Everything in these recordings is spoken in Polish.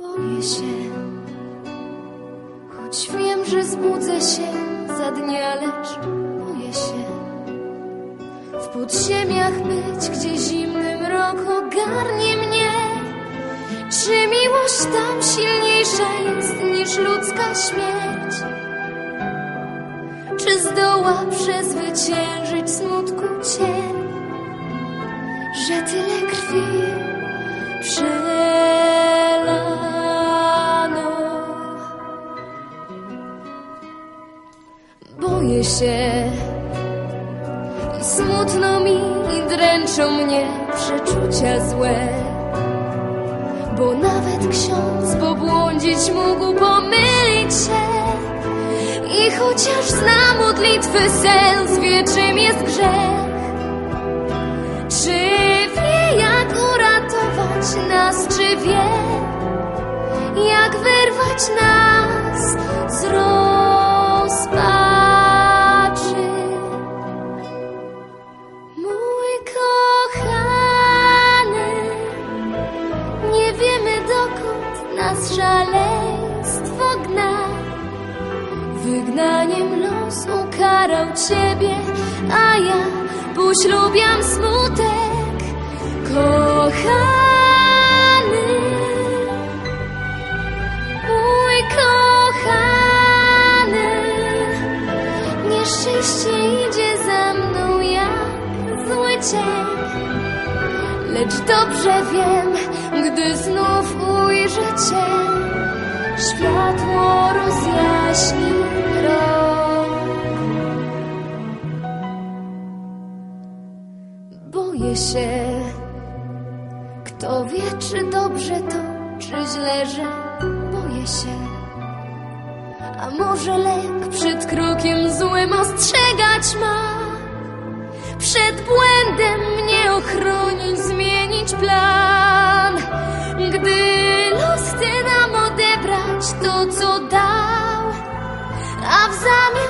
Boję się, choć wiem, że zbudzę się za dnia, lecz boję się w podziemiach być, gdzie zimny mrok ogarnie mnie. Czy miłość tam silniejsza jest niż ludzka śmierć? Czy zdoła przezwyciężyć smutku cień, że tyle Się. I smutno mi i dręczą mnie przeczucia złe. Bo nawet ksiądz pobłądzić mógł pomylić się. I chociaż zna modlitwy sens, wie czym jest grzech. Czy wie jak uratować nas, czy wie Jak wyrwać nas szaleństwo gna. Wygnaniem los ukarał ciebie, a ja poślubiam smutek. Kochany, mój kochany, nieszczęście idzie za mną jak zły cień. Lecz dobrze wiem, gdy znów ujrzę Cię, światło rozjaśni rok. Boję się, kto wie, czy dobrze to, czy źle, że boję się. A może lęk przed krokiem złym ostrzegać ma? Przed błędem a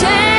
change.